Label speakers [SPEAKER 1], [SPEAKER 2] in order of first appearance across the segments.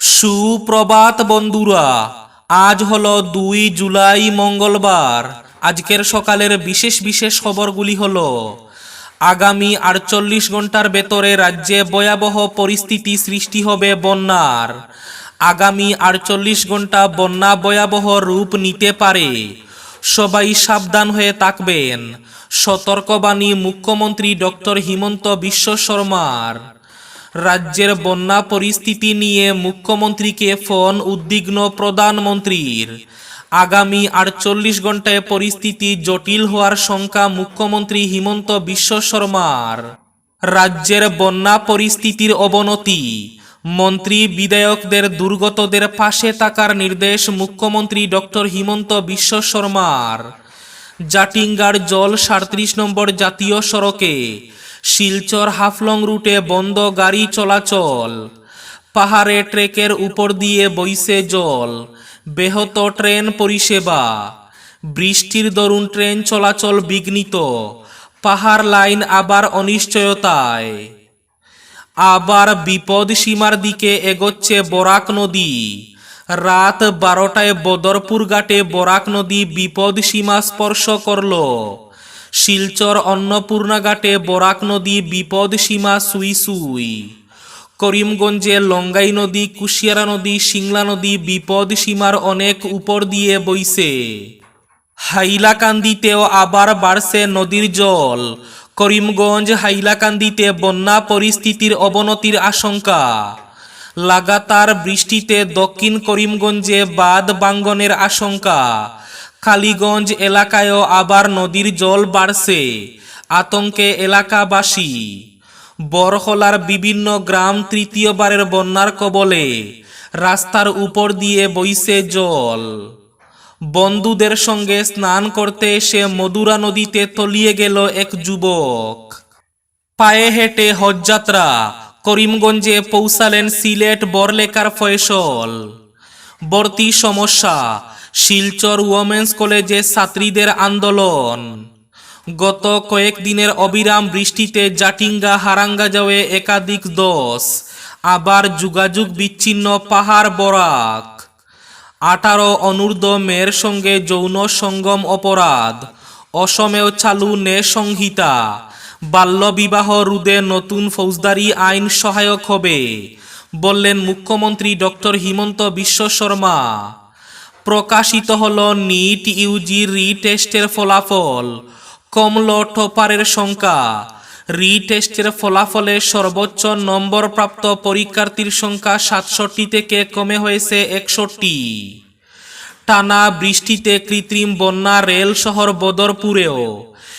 [SPEAKER 1] সুপ্রভাত বন্ধুরা, আজ হলো দুই জুলাই মঙ্গলবার। আজকের সকালের বিশেষ বিশেষ খবরগুলি হলো, আগামী আটচল্লিশ ঘণ্টার ভেতরে রাজ্যে ভয়াবহ পরিস্থিতি সৃষ্টি হবে বন্যার। আগামী আটচল্লিশ ঘণ্টা বন্যা ভয়াবহ রূপ নিতে পারে। সবাই সাবধান হয়ে থাকবেন। সতর্কবাণী মুখ্যমন্ত্রী ডক্টর হিমন্ত বিশ্ব শর্মার। রাজ্যের বন্যা পরিস্থিতি নিয়ে মুখ্যমন্ত্রীকে ফোন উদ্বিগ্ন প্রধানমন্ত্রীর। আগামী আটচল্লিশ ঘন্টায় পরিস্থিতি জটিল হওয়ার শঙ্কা মুখ্যমন্ত্রী হিমন্ত বিশ্ব শর্মার। রাজ্যের বন্যা পরিস্থিতির অবনতি। মন্ত্রী বিধায়কদের দুর্গতদের পাশে থাকার নির্দেশ মুখ্যমন্ত্রী ডক্টর হিমন্ত বিশ্ব শর্মার। জাটিঙ্গার জল সাঁত্রিশ নম্বর জাতীয় সড়কে শিলচর হাফলং রুটে বন্ধ গাড়ি চলাচল। পাহাড়ে ট্রেকের উপর দিয়ে বইছে জল। বেহত ট্রেন পরিষেবা। বৃষ্টির দরুন ট্রেন চলাচল বিঘ্নিত। পাহাড় লাইন আবার অনিশ্চয়তায়। আবার বিপদ সীমার দিকে এগোচ্ছে বরাক নদী। রাত বারোটায় বদরপুর ঘাটে বরাক নদী বিপদ সীমা স্পর্শ করল। শিলচর অন্নপূর্ণা ঘাটে বরাক নদী বিপদ সীমা সুই সুই। করিমগঞ্জে লঙ্গাই নদী, কুশিয়ারা নদী, সিংলা নদী বিপদ সীমার অনেক উপর দিয়ে বইছে। হাইলাকান্দিতেও আবার বাড়ছে নদীর জল। করিমগঞ্জ হাইলাকান্দিতে বন্যা পরিস্থিতির অবনতির আশঙ্কা। লাগাতার বৃষ্টিতে দক্ষিণ করিমগঞ্জে বাঁধ বাঙ্গনের আশঙ্কা। কালীগঞ্জ এলাকায়ও আবার নদীর জল বাড়ছে। আতঙ্কে এলাকাবাসী বরহলার বিভিন্ন গ্রাম তৃতীয়বারের বন্যার কবলে রাস্তার উপর দিয়ে বইছে জল। বন্ধুদের সঙ্গে স্নান করতে এসে মধুরা নদীতে তলিয়ে গেল এক যুবক। পায়ে হেঁটে হজযাত্রা, করিমগঞ্জে পৌঁছালেন সিলেট বরলেকার ফয়সল। বর্তি সমস্যা শিলচর উওমেন্স কলেজে ছাত্রীদের আন্দোলন। গত কয়েকদিনের অবিরাম বৃষ্টিতে জাটিঙ্গা হারাঙ্গা যাওয়ে একাধিক দশ। আবার যোগাযোগ বিচ্ছিন্ন, পাহাড় বরাক। আঠারো অনূর্ধ্ব মেয়ের সঙ্গে যৌন সঙ্গম অপরাধ। অসমেও চালু নে সংহিতা। বাল্যবিবাহ রুদে নতুন ফৌজদারি আইন সহায়ক হবে, বললেন মুখ্যমন্ত্রী ডক্টর হিমন্ত বিশ্ব শর্মা। প্রকাশিত হল নিট ইউজি রিটেস্টের ফলাফল। কমল টপারের সংখ্যা। রিটেস্টের ফলাফলে সর্বোচ্চ নম্বরপ্রাপ্ত পরীক্ষার্থীর সংখ্যা সাতষট্টি থেকে কমে হয়েছে একষট্টি। টানা বৃষ্টিতে কৃত্রিম বন্যা রেল শহর বদরপুরেও।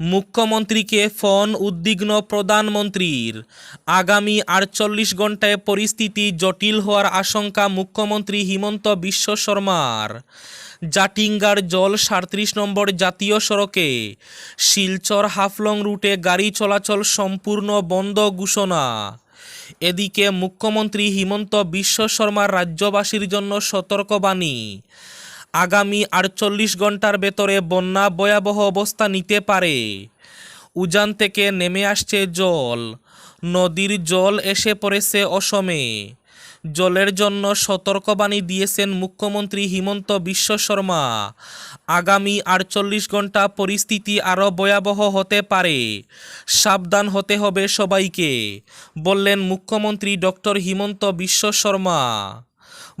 [SPEAKER 1] মুখ্যমন্ত্রীকে ফোন উদ্বিগ্ন প্রধানমন্ত্রীর। আগামী আটচল্লিশ ঘন্টায় পরিস্থিতি জটিল হওয়ার আশঙ্কা মুখ্যমন্ত্রী হিমন্ত বিশ্ব শর্মার। জাটিঙ্গার জল সাঁত্রিশ নম্বর জাতীয় সড়কে শিলচর হাফলং রুটে গাড়ি চলাচল সম্পূর্ণ বন্ধ ঘোষণা। এদিকে মুখ্যমন্ত্রী হিমন্ত বিশ্ব শর্মার রাজ্যবাসীর জন্য সতর্কবাণী। আগামী আটচল্লিশ ঘণ্টার ভেতরে বন্যা ভয়াবহ অবস্থা নিতে পারে। উজান থেকে নেমে আসছে জল। নদীর জল এসে পড়েছে অসমে। জলের জন্য সতর্কবাণী দিয়েছেন মুখ্যমন্ত্রী হিমন্ত বিশ্ব শর্মা। আগামী আটচল্লিশ ঘণ্টা পরিস্থিতি আরও ভয়াবহ হতে পারে। সাবধান হতে হবে সবাইকে, বললেন মুখ্যমন্ত্রী ডক্টর হিমন্ত বিশ্ব শর্মা।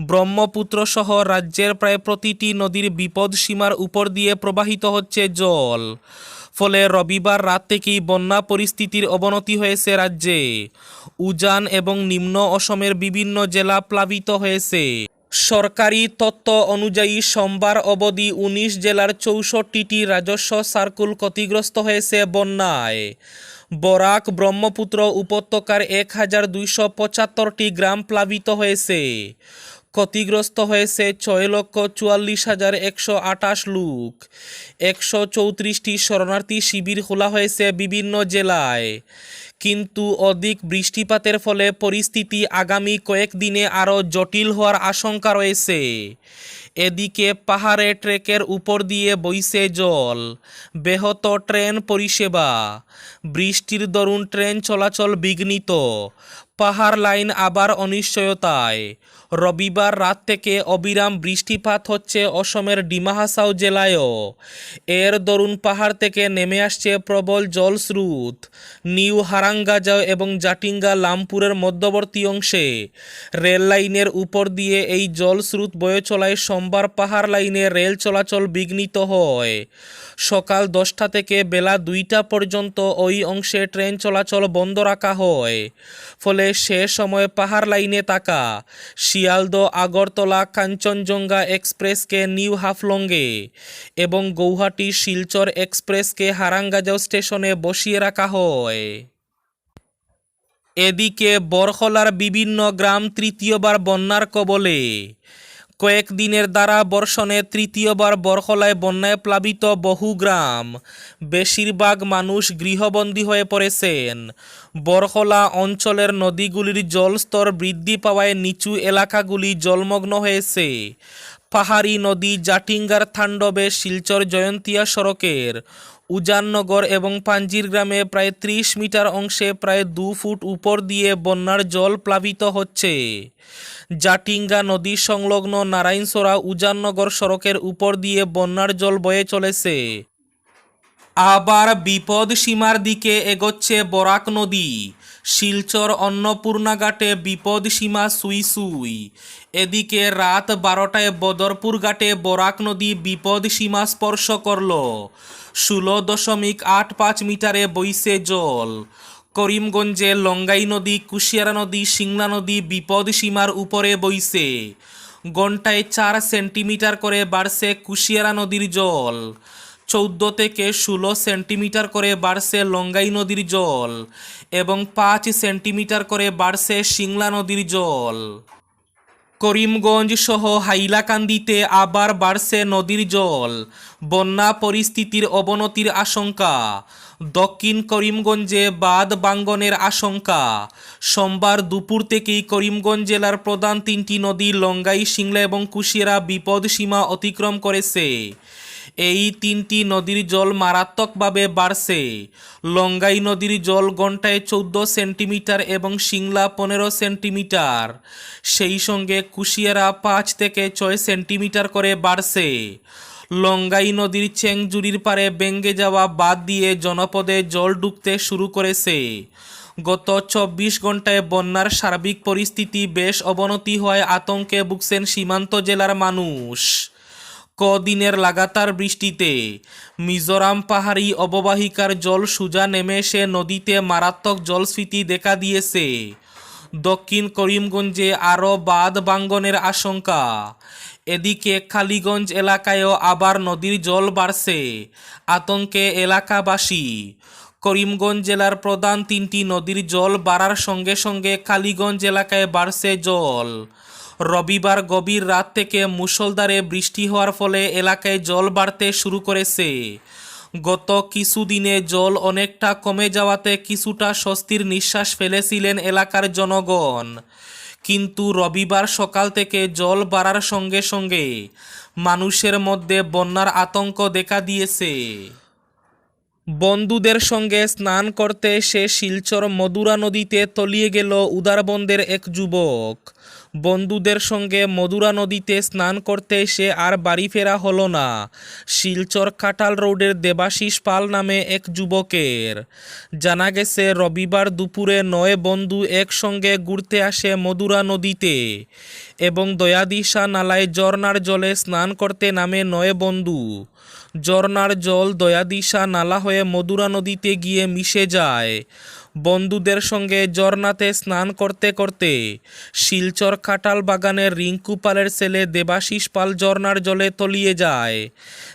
[SPEAKER 1] ব্রহ্মপুত্র সহ রাজ্যের প্রায় প্রতিটি নদীর বিপদ সীমার উপর দিয়ে প্রবাহিত হচ্ছে জল। ফলে রবিবার রাত থেকেই বন্যা পরিস্থিতির অবনতি হয়েছে রাজ্যে। উজান এবং নিম্ন অসমের বিভিন্ন জেলা প্লাবিত হয়েছে। সরকারি তথ্য অনুযায়ী সোমবার অবধি উনিশ জেলার চৌষট্টিটি রাজস্ব সার্কুল ক্ষতিগ্রস্ত হয়েছে বন্যায়। বরাক ব্রহ্মপুত্র উপত্যকার এক হাজার দুইশো পঁচাত্তরটি গ্রাম প্লাবিত হয়েছে। ক্ষতিগ্রস্ত হয়েছে ছয় লক্ষ চুয়াল্লিশ হাজার একশো আঠাশ লোক। একশো চৌত্রিশটি শরণার্থী শিবির খোলা হয়েছে বিভিন্ন জেলায়। কিন্তু অধিক বৃষ্টিপাতের ফলে পরিস্থিতি আগামী কয়েকদিনে আরও জটিল হওয়ার আশঙ্কা রয়েছে। এদিকে পাহাড়ে ট্রেকের উপর দিয়ে বইছে জল। ব্যাহত ট্রেন পরিষেবা। বৃষ্টির দরুন ট্রেন চলাচল বিঘ্নিত। পাহাড় লাইন আবার অনিশ্চয়তায়। রবিবার রাত থেকে অবিরাম বৃষ্টিপাত হচ্ছে অসমের ডিমা হাসাও জেলায়ও। এর দরুন পাহাড় থেকে নেমে আসছে প্রবল জলস্রোত। নিউ হারাঙ্গাজাও এবং জাটিঙ্গা লামপুরের মধ্যবর্তী অংশে। রেল লাইনের উপর দিয়ে এই জলস্রোত বয়ে চলায় সোমবার পাহাড় লাইনে রেল চলাচল বিঘ্নিত হয়। সকাল দশটা থেকে বেলা দুইটা পর্যন্ত ওই অংশে ট্রেন চলাচল বন্ধ রাখা হয়। ফলে সে সময় পাহাড় লাইনে থাকা শিয়ালদহ, আগরতলা, কাঞ্চনজঙ্ঘা এক্সপ্রেসকে নিউ হাফলংয়ে এবং গৌহাটি শিলচর এক্সপ্রেসকে হারাঙ্গাজাও স্টেশনে বসিয়ে রাখা হয়। এদিকে বরখলার বিভিন্ন গ্রাম তৃতীয়বার বন্যার কবলে কয়েকদিনের দ্বারা বর্ষণে তৃতীয়বার বরখলায় বন্যায় প্লাবিত বহু গ্রাম। বেশিরভাগ মানুষ গৃহবন্দী হয়ে পড়েছেন। বরখলা অঞ্চলের নদীগুলির জলস্তর বৃদ্ধি পাওয়ায় নিচু এলাকাগুলি জলমগ্ন হয়েছে। পাহাড়ি নদী জাটিঙ্গার থান্ডবে শিলচর জয়ন্তিয়া সড়কের উজাননগর এবং পাঞ্জির গ্রামে প্রায় ত্রিশ মিটার অংশে প্রায় দু ফুট উপর দিয়ে বন্যার জল প্লাবিত হচ্ছে। জাটিঙ্গা নদী সংলগ্ন নারায়ণসরা উজাননগর সড়কের উপর দিয়ে বন্যার জল বয়ে চলেছে। আবার বিপদ সীমার দিকে এগোচ্ছে বরাক নদী। শিলচর অন্নপূর্ণা ঘাটে বিপদ সীমা সুই সুই। এদিকে রাত বারোটায় বদরপুর ঘাটে বরাক নদী বিপদ সীমা স্পর্শ করল। ষোলো দশমিক আট পাঁচ মিটারে বইছে জল। করিমগঞ্জে লঙ্গাই নদী, কুশিয়ারা নদী, সিংলা নদী বিপদ সীমার উপরে বইছে। ঘন্টায় চার সেন্টিমিটার করে বাড়ছে কুশিয়ারা নদীর জল। চৌদ্দ থেকে ষোলো সেন্টিমিটার করে বাড়ছে লঙ্গাই নদীর জল এবং পাঁচ সেন্টিমিটার করে বাড়ছে সিংলা নদীর জল। করিমগঞ্জ সহ হাইলাকান্দিতে আবার বাড়ছে নদীর জল। বন্যা পরিস্থিতির অবনতির আশঙ্কা। দক্ষিণ করিমগঞ্জে বাদ বাঙ্গনের আশঙ্কা। সোমবার দুপুর থেকেই করিমগঞ্জ জেলার প্রধান তিনটি নদী লঙ্গাই, সিংলা এবং কুশিয়ারা বিপদ সীমা অতিক্রম করেছে। এই তিনটি নদীর জল মারাত্মকভাবে বাড়ছে। লঙ্গাই নদীর জল ঘন্টায় চৌদ্দ সেন্টিমিটার এবং সিংলা পনেরো সেন্টিমিটার। সেই সঙ্গে কুশিয়ারা পাঁচ থেকে ছয় সেন্টিমিটার করে বাড়ছে। লঙ্গাই নদীর চেংজুরির পারে বেঙ্গে যাওয়া বাদ দিয়ে জনপদে জল ডুবতে শুরু করেছে। গত চব্বিশ ঘন্টায় বন্যার সার্বিক পরিস্থিতি বেশ অবনতি হওয়ায় আতঙ্কে ভুগছেন সীমান্ত জেলার মানুষ। কদিনের লাগাতার বৃষ্টিতে। মিজোরাম পাহাড়ি অববাহিকার জল সুজা নেমে এসে নদীতে মারাত্মক জলস্ফীতি দেখা দিয়েছে। দক্ষিণ করিমগঞ্জে আরও বাঁধ বাঙ্গনের আশঙ্কা। এদিকে খালিগঞ্জ এলাকায়ও আবার নদীর জল বাড়ছে। আতঙ্কে এলাকাবাসী। করিমগঞ্জ জেলার প্রধান তিনটি নদীর জল বাড়ার সঙ্গে সঙ্গে কালীগঞ্জ এলাকায় বাড়ছে জল। রবিবার গভীর রাত থেকে মুষলধারে বৃষ্টি হওয়ার ফলে এলাকায় জল বাড়তে শুরু করেছে। গত কিছুদিনে জল অনেকটা কমে যাওয়াতে কিছুটা স্বস্তির নিঃশ্বাস ফেলেছিলেন এলাকার জনগণ। কিন্তু রবিবার সকাল থেকে জল বাড়ার সঙ্গে সঙ্গে মানুষের মধ্যে বন্যার আতঙ্ক দেখা দিয়েছে। বন্ধুদের সঙ্গে স্নান করতে সে শিলচর মধুরা নদীতে তলিয়ে গেল উদারবন্দের এক যুবক। বন্ধুদের সঙ্গে মধুরা নদীতে স্নান করতে সে আর বাড়ি ফেরা হলো না। শিলচর কাটাল রোডের দেবাশিস পাল নামে এক যুবকের। জানা গেছে, রবিবার দুপুরে নয় বন্ধু একসঙ্গে ঘুরতে আসে মধুরা নদীতে এবং দয়াদিশা নালায় ঝর্নার জলে স্নান করতে নামে নয় বন্ধু। ঝর্নার জল দয়াদিশা নালা হয়ে মধুরা নদীতে গিয়ে মিশে যায়। বন্ধুদের সঙ্গে জর্নাতে স্নান করতে করতে শিলচর কাটাল বাগানের রিঙ্কু পালের ছেলে দেবাশিস পাল জর্নার জলে তলিয়ে যায়।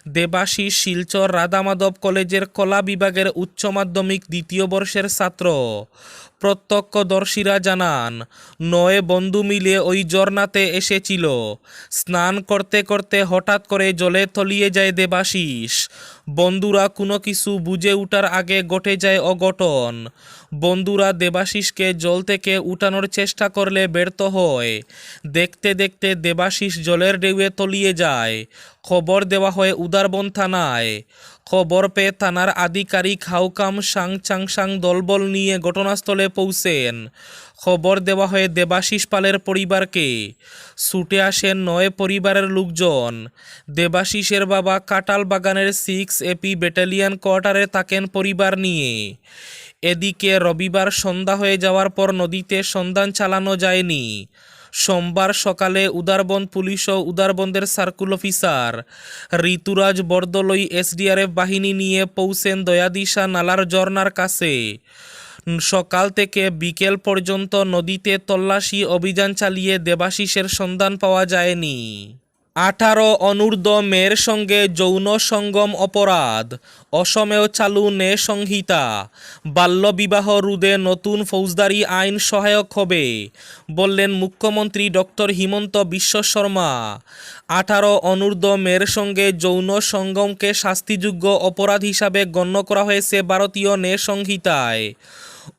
[SPEAKER 1] দেবাশিস শিলচর রাধামাধব কলেজের কলা বিভাগের উচ্চ মাধ্যমিক দ্বিতীয় বর্ষের ছাত্র। প্রত্যক্ষদর্শীরা জানান, নয় বন্ধু মিলে ওই ঝর্ণাতে এসেছিল। স্নান করতে করতে হঠাৎ করে জলে তলিয়ে যায় দেবাশিস। বন্ধুরা কোনো কিছু বুঝে ওঠার আগে ঘটে যায় অঘটন। বন্ধুরা দেবাশিসকে জল থেকে উঠানোর চেষ্টা করলে ব্যর্থ হয়। দেখতে দেখতে দেবাশিস জলের ঢেউয়ে তলিয়ে যায়। খবর দেওয়া হয় উদারবন থানায়। খবর পেয়ে থানার আধিকারিক হাউকাম সাং চাংসাং দলবল নিয়ে ঘটনাস্থলে পৌঁছেন। খবর দেওয়া হয় দেবাশিস পালের পরিবারকে। ছুটে আসেন নয় পরিবারের লোকজন। দেবাশিসের বাবা কাটাল বাগানের সিক্স এপি ব্যাটালিয়ন কোয়ার্টারে থাকেন পরিবার নিয়ে। এদিকে রবিবার সন্ধ্যা হয়ে যাওয়ার পর নদীতে সন্ধান চালানো যায়নি। সোমবার সকালে উদারবন পুলিশ ও উদারবন্দের circle officer Rituraj Bordoloi SDRF বাহিনী নিয়ে পৌঁছেন দয়াদিশা নালার ঝর্নার কাছে। সকাল থেকে বিকেল পর্যন্ত নদীতে তল্লাশি অভিযান চালিয়ে দেবাশিসের সন্ধান পাওয়া যায়নি। আঠারো অনূর্ধ্ব মেয়ের সঙ্গে যৌন সঙ্গম অপরাধ, অসমেও চালু নে সংহিতা, বাল্যবিবাহ রুদে নতুন ফৌজদারি আইন সহায়ক হবে, বললেন মুখ্যমন্ত্রী ডক্টর হিমন্ত বিশ্ব শর্মা। আঠারো অনূর্ধ্ব মেয়ের সঙ্গে যৌন সঙ্গমকে শাস্তিযোগ্য অপরাধ হিসাবে গণ্য করা হয়েছে ভারতীয় নে সংহিতায়।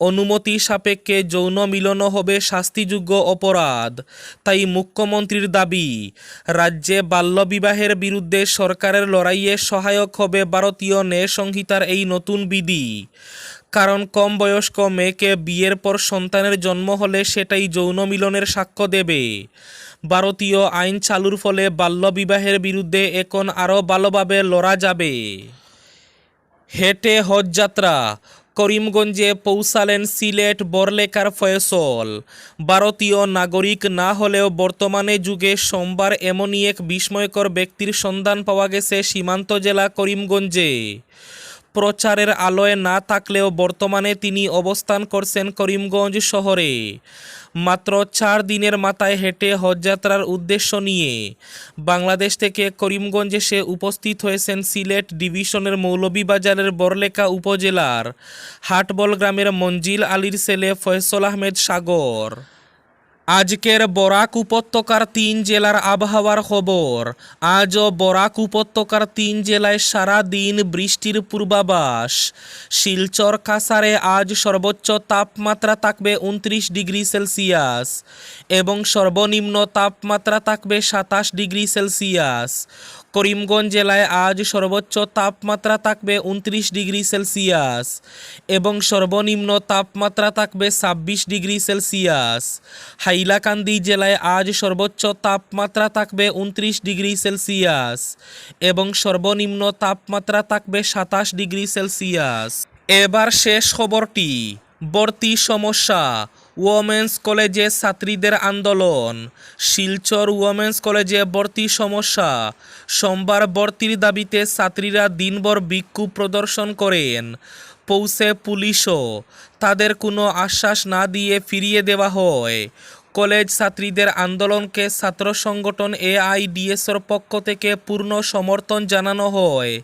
[SPEAKER 1] অনুমতি সাপেক্ষে যৌন মিলন হবে শাস্তিযোগ্য অপরাধ। তাই মুখ্যমন্ত্রীর দাবি, রাজ্যে বাল্যবিবাহের বিরুদ্ধে সরকারের লড়াইয়ে সহায়ক হবে ভারতীয় ন্যায় সংহিতার এই নতুন বিধি। কারণ কম বয়স্ক মেয়েকে বিয়ের পর সন্তানের জন্ম হলে সেটাই যৌন মিলনের সাক্ষ্য দেবে। ভারতীয় আইন চালুর ফলে বাল্যবিবাহের বিরুদ্ধে এখন আরও ভালোভাবে লড়া যাবে। হেঁটে হজযাত্রা করিমগঞ্জে পৌঁছালেন সিলেট বরলেকার ফয়সল। ভারতীয় নাগরিক না হলেও বর্তমানে যুগে সোমবার এমনই এক বিস্ময়কর ব্যক্তির সন্ধান পাওয়া গেছে সীমান্ত জেলা করিমগঞ্জে। প্রচারের আলোয় না থাকলেও বর্তমানে তিনি অবস্থান করছেন করিমগঞ্জ শহরে। মাত্র চার দিনের মাথায় হেঁটে হজযাত্রার উদ্দেশ্য নিয়ে বাংলাদেশ থেকে করিমগঞ্জে সে উপস্থিত হয়েছেন সিলেট ডিভিশনের মৌলভীবাজারের বরলেখা উপজেলার হাটবল গ্রামের মঞ্জিল আলীর ছেলে ফয়সল আহমেদ সাগর। আজকের বরাক উপত্যকার তিন জেলার আবহাওয়ার খবর। আজও বরাক উপত্যকার তিন জেলায় সারা দিন বৃষ্টির পূর্বাভাস। শিলচর কাসারে আজ সর্বোচ্চ তাপমাত্রা থাকবে উনত্রিশ ডিগ্রি সেলসিয়াস এবং সর্বনিম্ন তাপমাত্রা থাকবে সাতাশ ডিগ্রি সেলসিয়াস। করিমগঞ্জ জেলায় আজ সর্বোচ্চ তাপমাত্রা থাকবে উনত্রিশ ডিগ্রি সেলসিয়াস এবং সর্বনিম্ন তাপমাত্রা থাকবে ছাব্বিশ ডিগ্রি সেলসিয়াস। হাইলাকান্দি জেলায় আজ সর্বোচ্চ তাপমাত্রা থাকবে উনত্রিশ ডিগ্রি সেলসিয়াস এবং সর্বনিম্ন তাপমাত্রা থাকবে সাতাশ ডিগ্রি সেলসিয়াস। এবার শেষ খবরটি। ভর্তি সমস্যা। ওমেন্স কলেজে ছাত্রীদের আন্দোলন। শিলচর ওমেন্স কলেজে ভর্তি সমস্যা। সোমবার ভর্তির দাবিতে ছাত্রীরা দিনভর বিক্ষোভ প্রদর্শন করেন। পৌঁছে পুলিশও। তাদের কোনো আশ্বাস না দিয়ে ফিরিয়ে দেওয়া হয়। কলেজ ছাত্রীদের আন্দোলনকে ছাত্র সংগঠন এআইডিএসর পক্ষ থেকে পূর্ণ সমর্থন জানানো হয়।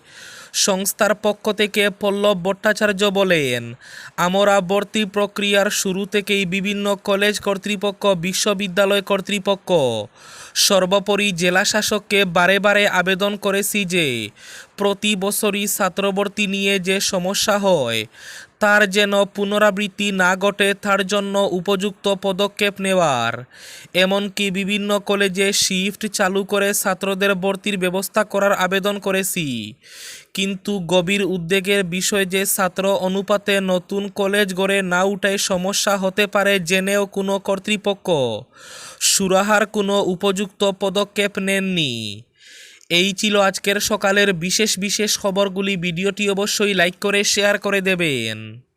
[SPEAKER 1] সংস্থার পক্ষ থেকে পল্লব ভট্টাচার্য বলেন আমরা ভর্তি প্রক্রিয়ার শুরু থেকেই বিভিন্ন কলেজ কর্তৃপক্ষ, বিশ্ববিদ্যালয় কর্তৃপক্ষ, সর্বোপরি জেলা শাসককে বারে বারে আবেদন করেছি যে, প্রতি বছরই ছাত্রভর্তি নিয়ে যে সমস্যা হয়, তার যেন পুনরাবৃত্তি না ঘটে তার জন্য উপযুক্ত পদক্ষেপ নেওয়ার। এমনকি বিভিন্ন কলেজে শিফট চালু করে ছাত্রদের ভর্তির ব্যবস্থা করার আবেদন করেছি। কিন্তু গভীর উদ্বেগের বিষয় যে ছাত্র অনুপাতে নতুন কলেজ গড়ে না উঠায় সমস্যা হতে পারে জেনেও কোনো কর্তৃপক্ষ। সুরাহার কোনো উপযুক্ত পদক্ষেপ নেননি। এই ছিল আজকের সকালের বিশেষ বিশেষ খবরগুলি। ভিডিওটি অবশ্যই লাইক করে, শেয়ার করে দেবেন।